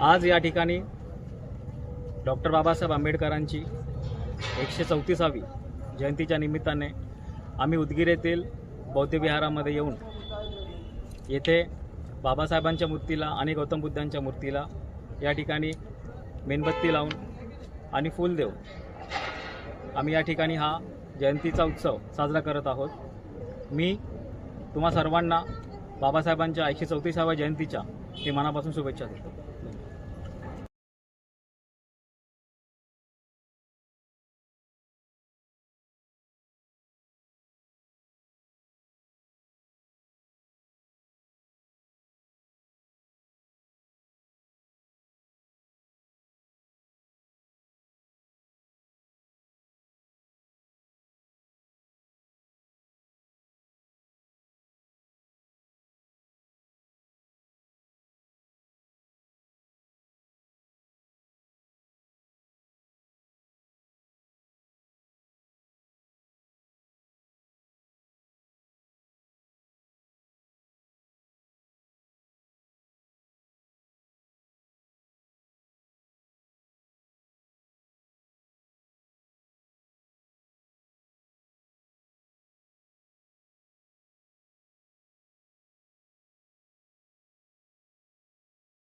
आज या ठिकाणी डॉक्टर बाबासाहेब आंबेडकरांची एकशे चौतीसावी जयंतीच्या निमित्ताने आम्ही उदगीर येथील बौद्ध विहारामध्ये येऊन येथे बाबासाहेबांच्या मूर्तीला आणि गौतम बुद्धांच्या मूर्तीला या ठिकाणी मेणबत्ती लावून आणि फूल देऊन आम्ही या ठिकाणी हा जयंतीचा उत्सव साजरा करत आहोत. मी तुम्हा सर्वांना बाबासाहेबांच्या एकशे चौतीसाव्या जयंतीच्या ते मनापासून शुभेच्छा देतो.